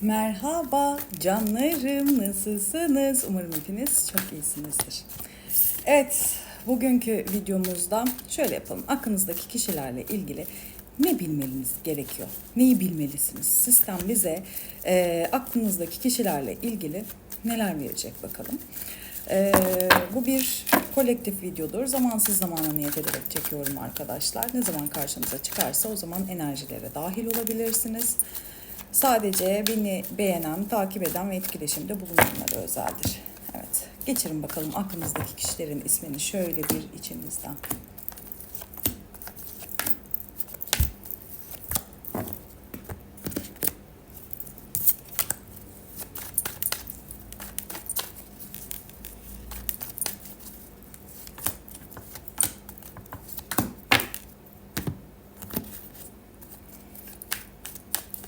Merhaba canlarım nasılsınız? Umarım hepiniz çok iyisinizdir. Evet bugünkü videomuzda şöyle yapalım. Aklınızdaki kişilerle ilgili ne bilmeniz gerekiyor? Neyi bilmelisiniz? Sistem bize e, aklınızdaki kişilerle ilgili neler verecek bakalım. E, bu bir kolektif videodur. Zamansız zamana niyet ederek çekiyorum arkadaşlar. Ne zaman karşınıza çıkarsa o zaman enerjilere dahil olabilirsiniz. Sadece beni beğenen, takip eden ve etkileşimde bulunanlara özeldir. Evet, geçelim bakalım aklınızdaki kişilerin ismini şöyle bir içinizden.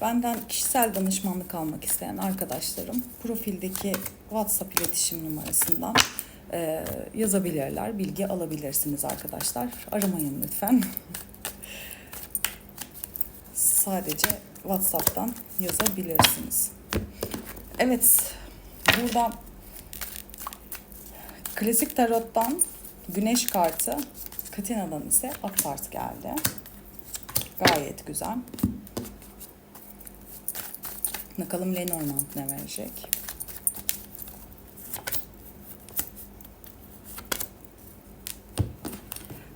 Benden kişisel danışmanlık almak isteyen arkadaşlarım profildeki WhatsApp iletişim numarasından e, yazabilirler, bilgi alabilirsiniz arkadaşlar. Aramayın lütfen. Sadece WhatsApp'tan yazabilirsiniz. Evet, burada klasik tarottan Güneş kartı, Katina'dan ise Ak kart geldi. Gayet güzel. Bakalım Lenormand ne verecek?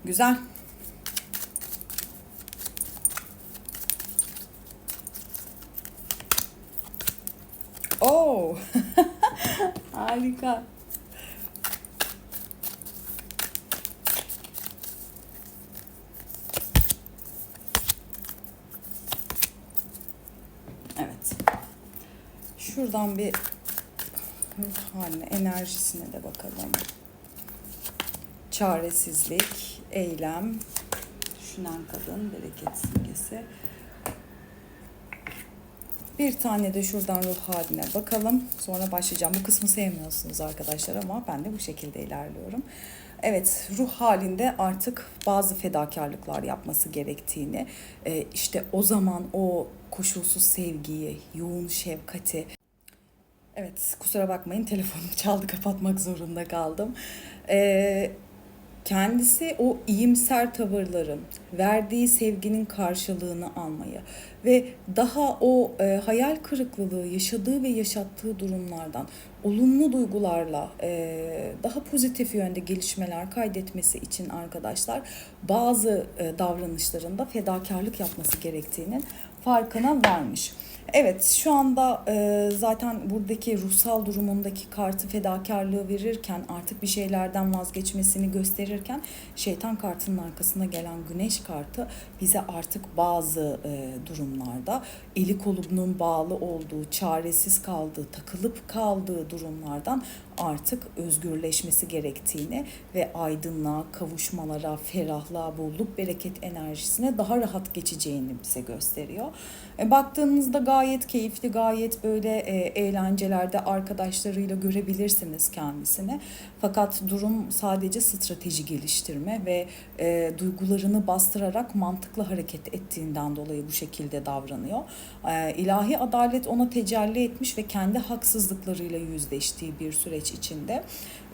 Güzel. Oo. Harika. Evet. Şuradan bir ruh haline, enerjisine de bakalım. Çaresizlik, eylem, düşünen kadın, bereket simgesi. Bir tane de şuradan ruh haline bakalım. Sonra başlayacağım. Bu kısmı sevmiyorsunuz arkadaşlar ama ben de bu şekilde ilerliyorum. Evet, ruh halinde artık bazı fedakarlıklar yapması gerektiğini, e, işte o zaman o koşulsuz sevgiyi, yoğun şefkati, Evet, kusura bakmayın telefonum çaldı kapatmak zorunda kaldım. Ee, kendisi o iyimser tavırların, verdiği sevginin karşılığını almayı ve daha o e, hayal kırıklığı yaşadığı ve yaşattığı durumlardan olumlu duygularla e, daha pozitif yönde gelişmeler kaydetmesi için arkadaşlar bazı e, davranışlarında fedakarlık yapması gerektiğinin farkına varmış. Evet şu anda e, zaten buradaki ruhsal durumundaki kartı fedakarlığı verirken artık bir şeylerden vazgeçmesini gösterirken şeytan kartının arkasına gelen güneş kartı bize artık bazı e, durumlarda eli kolunun bağlı olduğu, çaresiz kaldığı, takılıp kaldığı durumlardan artık özgürleşmesi gerektiğini ve aydınlığa, kavuşmalara, ferahlığa, bolluk, bereket enerjisine daha rahat geçeceğini bize gösteriyor. E, baktığınızda gayet keyifli, gayet böyle e, eğlencelerde arkadaşlarıyla görebilirsiniz kendisini. Fakat durum sadece strateji geliştirme ve e, duygularını bastırarak mantıklı hareket ettiğinden dolayı bu şekilde davranıyor. E, ilahi adalet ona tecelli etmiş ve kendi haksızlıklarıyla yüzleştiği bir süreç içinde.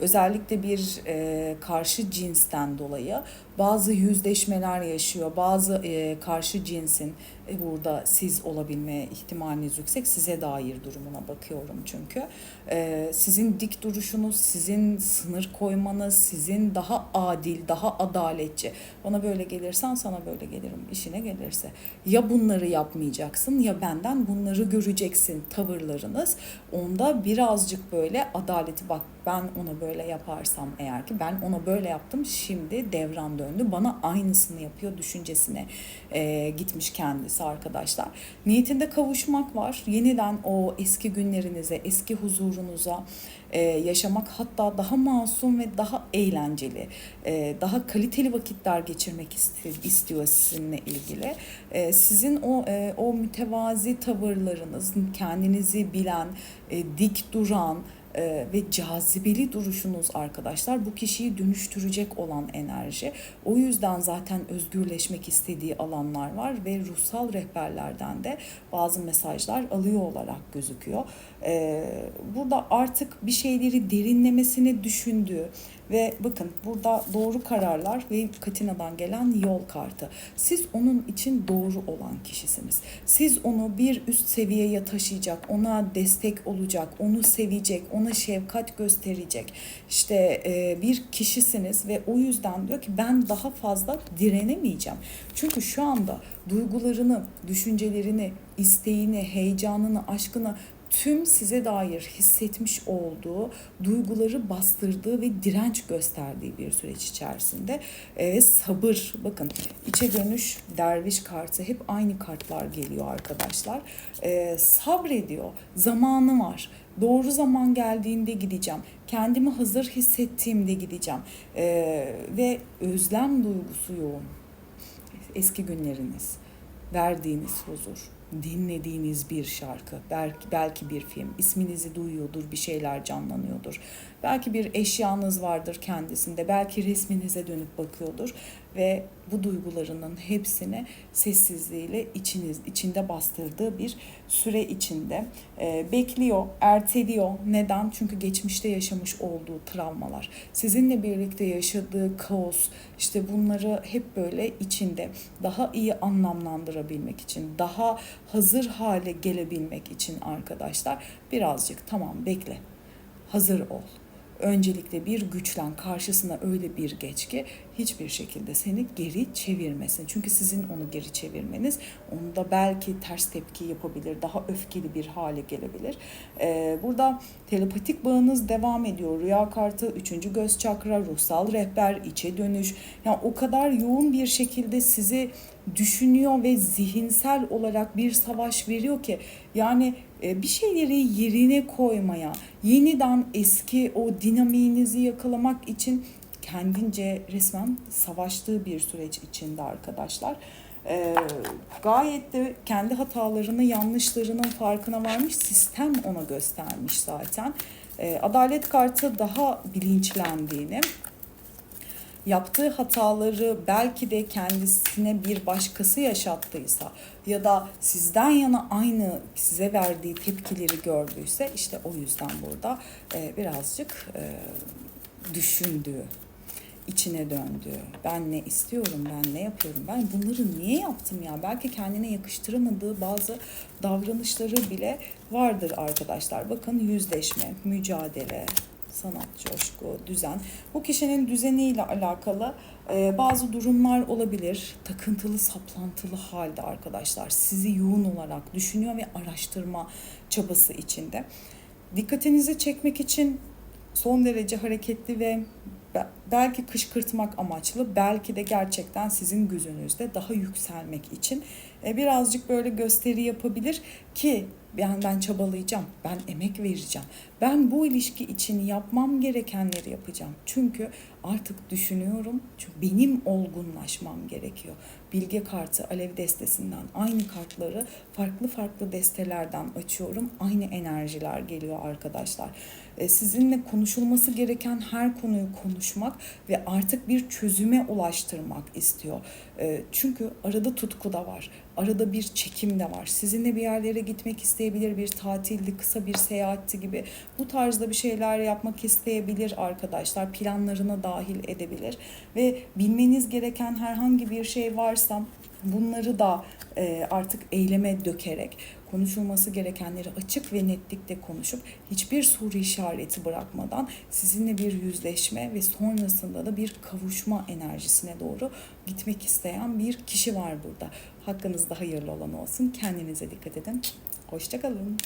Özellikle bir e, karşı cinsten dolayı bazı yüzleşmeler yaşıyor. Bazı e, karşı cinsin e, burada siz olabilme ihtimaliniz yüksek. Size dair durumuna bakıyorum çünkü. E, sizin dik duruşunuz, sizin sınır koymanız, sizin daha adil, daha adaletçi. Bana böyle gelirsen sana böyle gelirim işine gelirse. Ya bunları yapmayacaksın ya benden bunları göreceksin tavırlarınız. Onda birazcık böyle adaleti bak ben ona böyle yaparsam eğer ki ben ona böyle yaptım şimdi devran döndü bana aynısını yapıyor düşüncesine e, gitmiş kendisi arkadaşlar. Niyetinde kavuşmak var yeniden o eski günlerinize eski huzurunuza e, yaşamak hatta daha masum ve daha eğlenceli e, daha kaliteli vakitler geçirmek istiyor sizinle ilgili. E, sizin o e, o mütevazi tavırlarınız kendinizi bilen e, dik duran e, ve cazibeli duruşunuz arkadaşlar bu kişiyi dönüştürecek olan enerji. O yüzden zaten özgürleşmek istediği alanlar var ve ruhsal rehberlerden de bazı mesajlar alıyor olarak gözüküyor. E, burada artık bir şeyleri derinlemesine düşündüğü ve bakın burada doğru kararlar ve Katina'dan gelen yol kartı. Siz onun için doğru olan kişisiniz. Siz onu bir üst seviyeye taşıyacak, ona destek olacak, onu sevecek, ona şefkat gösterecek. İşte e, bir kişisiniz ve o yüzden diyor ki ben daha fazla direnemeyeceğim. Çünkü şu anda duygularını, düşüncelerini, isteğini, heyecanını, aşkını tüm size dair hissetmiş olduğu duyguları bastırdığı ve direnç gösterdiği bir süreç içerisinde e, sabır. Bakın içe dönüş derviş kartı hep aynı kartlar geliyor arkadaşlar. E, sabrediyor zamanı var. Doğru zaman geldiğinde gideceğim kendimi hazır hissettiğimde gideceğim. E, ve özlem duygusu yoğun. Eski günleriniz verdiğiniz huzur dinlediğiniz bir şarkı, belki belki bir film, isminizi duyuyordur, bir şeyler canlanıyordur. Belki bir eşyanız vardır kendisinde, belki resminize dönüp bakıyordur ve bu duygularının hepsini sessizliğiyle içiniz içinde bastırdığı bir süre içinde e, bekliyor, erteliyor. Neden? Çünkü geçmişte yaşamış olduğu travmalar, sizinle birlikte yaşadığı kaos, işte bunları hep böyle içinde daha iyi anlamlandırabilmek için, daha hazır hale gelebilmek için arkadaşlar birazcık tamam bekle. Hazır ol öncelikle bir güçlen karşısına öyle bir geç ki hiçbir şekilde seni geri çevirmesin. Çünkü sizin onu geri çevirmeniz onda belki ters tepki yapabilir, daha öfkeli bir hale gelebilir. Ee, burada telepatik bağınız devam ediyor. Rüya kartı, üçüncü göz çakra, ruhsal rehber, içe dönüş. Yani o kadar yoğun bir şekilde sizi düşünüyor ve zihinsel olarak bir savaş veriyor ki yani e, bir şeyleri yerine koymaya, yeniden eski o dinamiğinizi yakalamak için kendince resmen savaştığı bir süreç içinde arkadaşlar. Ee, gayet de kendi hatalarını, yanlışlarının farkına varmış. Sistem ona göstermiş zaten. Ee, adalet kartı daha bilinçlendiğini, yaptığı hataları belki de kendisine bir başkası yaşattıysa ya da sizden yana aynı size verdiği tepkileri gördüyse işte o yüzden burada e, birazcık e, düşündüğü içine döndü. Ben ne istiyorum, ben ne yapıyorum, ben bunları niye yaptım ya? Belki kendine yakıştıramadığı bazı davranışları bile vardır arkadaşlar. Bakın yüzleşme, mücadele, sanat, coşku, düzen. Bu kişinin düzeniyle alakalı e, bazı durumlar olabilir. Takıntılı, saplantılı halde arkadaşlar. Sizi yoğun olarak düşünüyor ve araştırma çabası içinde. Dikkatinizi çekmek için son derece hareketli ve belki kışkırtmak amaçlı, belki de gerçekten sizin gözünüzde daha yükselmek için e, birazcık böyle gösteri yapabilir ki ben ben çabalayacağım, ben emek vereceğim. Ben bu ilişki için yapmam gerekenleri yapacağım. Çünkü artık düşünüyorum. Çünkü benim olgunlaşmam gerekiyor. Bilge kartı alev destesinden aynı kartları farklı farklı destelerden açıyorum. Aynı enerjiler geliyor arkadaşlar. E, sizinle konuşulması gereken her konuyu konuşmak ve artık bir çözüme ulaştırmak istiyor. E, çünkü arada tutku da var. Arada bir çekim de var. Sizinle bir yerlere gitmek isteyebilir, bir tatildi, kısa bir seyahatti gibi bu tarzda bir şeyler yapmak isteyebilir arkadaşlar. Planlarına dahil edebilir ve bilmeniz gereken herhangi bir şey varsa bunları da e, artık eyleme dökerek konuşulması gerekenleri açık ve netlikle konuşup hiçbir soru işareti bırakmadan sizinle bir yüzleşme ve sonrasında da bir kavuşma enerjisine doğru gitmek isteyen bir kişi var burada. Hakkınızda hayırlı olan olsun. Kendinize dikkat edin. Hoşçakalın.